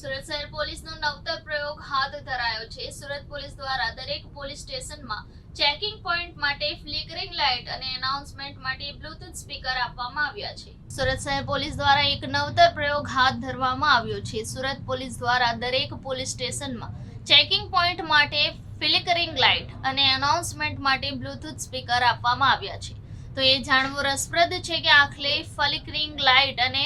સુરત શહેર પોલીસનો નવતર પ્રયોગ હાથ ધરાયો છે. સુરત પોલીસ દ્વારા દરેક પોલીસ સ્ટેશનમાં ચેકિંગ પોઈન્ટ માટે ફ્લિકરિંગ લાઇટ અને એનાઉન્સમેન્ટ માટે બ્લૂટૂથ સ્પીકર આપવામાં આવ્યા છે. સુરત શહેર પોલીસ દ્વારા એક નવતર પ્રયોગ હાથ ધરવામાં આવ્યો છે. સુરત પોલીસ દ્વારા દરેક પોલીસ સ્ટેશનમાં ચેકિંગ પોઈન્ટ માટે ફ્લિકરિંગ લાઇટ અને એનાઉન્સમેન્ટ માટે બ્લૂટૂથ સ્પીકર આપવામાં આવ્યા છે. તો એ જાણવું રસપ્રદ છે કે આખલે ફ્લિકરિંગ લાઇટ અને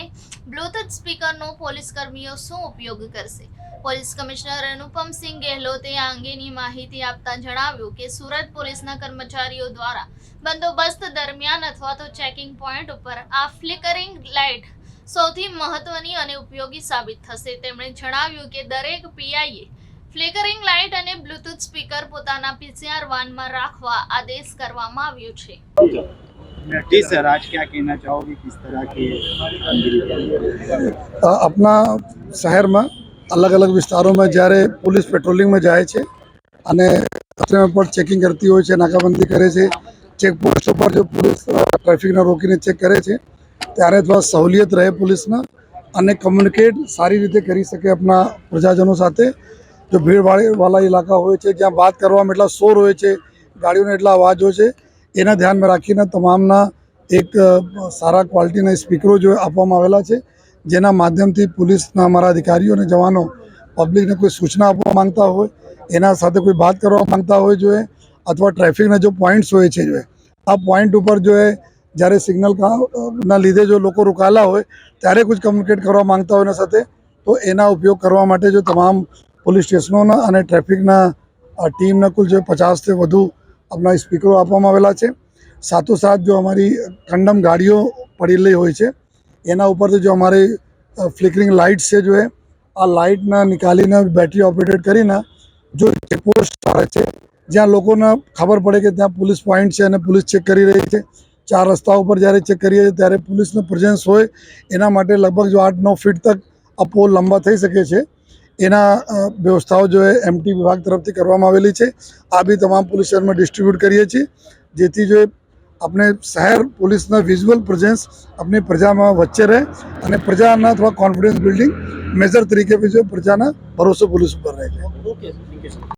બ્લૂટૂથ સ્પીકરનો પોલીસ કર્મીઓ શું ઉપયોગ કરશે? પોલીસ કમિશનર અનુપમસિંહ ગેહલોતે આ અંગેની માહિતી આપતા જણાવ્યું કે સુરત પોલીસના કર્મચારીઓ દ્વારા બંદોબસ્ત દરમિયાન અથવા તો ચેકિંગ પોઈન્ટ ઉપર આ ફ્લિકરિંગ લાઇટ સૌથી મહત્વની અને ઉપયોગી સાબિત થશે. તેમણે જણાવ્યું કે દરેક પીઆઈએ ફ્લિકરિંગ લાઇટ અને બ્લૂટૂથ સ્પીકર પોતાના પીસીઆર વાનમાં રાખવા આદેશ કરવામાં આવ્યો છે. जी सर आज क्या कहना चाहोगे किस तरह की कामगिरी की? અ, આપણા શહેરમાં અલગ અલગ વિસ્તારોમાં જ્યારે પોલીસ પેટ્રોલિંગમાં જાય છે અને રસ્તામાં પણ ચેકિંગ કરતી હોય છે નાકાબંધી કરે છે ચેકપોસ્ટ ઉપર જો પોલીસ અ, ટ્રાફિકને રોકીને ચેક કરે છે ત્યારે થોડા સહુલિયત રહે પોલીસના અને કમ્યુનિકેટ સારી રીતે કરી શકે આપણા પ્રજાજનો સાથે જો ભીડભાડ વાળા ઇલાકા હોય છે જ્યાં વાત કરવામાં એટલા શોર હોય છે ગાડીઓના એટલા અવાજ હોય છે એના ધ્યાનમાં રાખીને તમામના એક સારા ક્વોલિટીના સ્પીકરો જો આપવામાં આવેલા છે, જેના માધ્યમથી પોલીસના અમારા અધિકારીઓ અને જવાનો પબ્લિકને કોઈ સૂચના આપવા માંગતા હોય, એના સાથે કોઈ વાત કરવા માંગતા હોય જોઈએ અથવા ટ્રાફિકના જો પોઈન્ટ્સ હોય છે જોઈએ આ પોઈન્ટ ઉપર જો જ્યારે સિગ્નલ ના લીધે જો લોકો રોકાયેલા હોય, ત્યારે કોઈ કમ્યુનિકેટ કરવા માંગતા હોય એના સાથે, તો એના ઉપયોગ કરવા માટે જો તમામ પોલીસ સ્ટેશનોના અને ટ્રાફિકના ટીમના કુલ જો પચાસથી વધુ આપણા સ્પીકરો આપવામાં આવેલા છે. સાથોસાથ જો અમારી કંડમ ગાડીઓ પડેલી હોય છે, એના ઉપરથી જો અમારે ફ્લિકરિંગ લાઇટ્સ છે જો એ, આ લાઇટના નિકાલીને બેટરી ઓપરેટેડ કરીને જો ચેકપોસ્ટ આવે છે, જ્યાં લોકોને ખબર પડે કે ત્યાં પોલીસ પોઈન્ટ છે અને પોલીસ ચેક કરી રહી છે. ચાર રસ્તા ઉપર જ્યારે ચેક કરીએ છીએ ત્યારે પોલીસનું પ્રેઝન્સ હોય, એના માટે લગભગ જો આઠ નવ ફીટ તક આ પોલ લંબા થઈ શકે છે. એના વ્યવસ્થાઓ જો એમટી વિભાગ તરફથી કરવામાં આવેલી છે, આ બી તમામ પોલીસ શહેરમાં ડિસ્ટ્રીબ્યુટ કરીએ છીએ. જેથી જો આપણે શહેર પોલીસના વિઝ્યુઅલ પ્રેઝન્સ આપણી પ્રજામાં વચ્ચે રહે અને પ્રજાના થોડા કોન્ફિડન્સ બિલ્ડિંગ મેજર તરીકે બી જો પ્રજાના ભરોસો પોલીસ ઉપર રહે છે.